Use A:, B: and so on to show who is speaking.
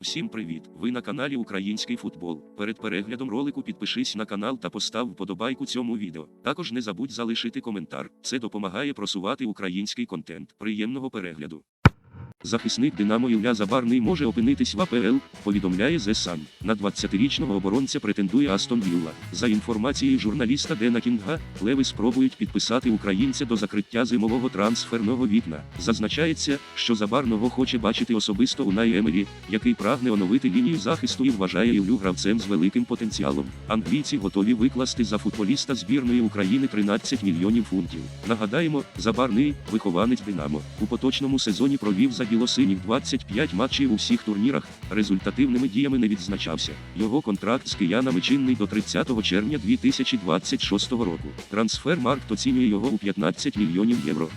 A: Всім привіт! Ви на каналі Український футбол. Перед переглядом ролику підпишись на канал та постав вподобайку цьому відео. Також не забудь залишити коментар. Це допомагає просувати український контент. Приємного перегляду. Захисник Динамо Ілля Забарний може опинитись в АПЛ, повідомляє The Sun. На 20-річного оборонця претендує Астон Вілла. За інформацією журналіста Дена Кінга, леви спробують підписати українця до закриття зимового трансферного вікна. Зазначається, що Забарного хоче бачити особисто Унай Емері, який прагне оновити лінію захисту і вважає Іллю гравцем з великим потенціалом. Англійці готові викласти за футболіста збірної України 13 мільйонів фунтів. Нагадаємо, Забарний вихованець Динамо. У поточному сезоні провів за білосиніх 25 матчів у всіх турнірах, результативними діями не відзначався. Його контракт з киянами чинний до 30 червня 2026 року. Трансфер Маркт оцінює його у 15 мільйонів євро.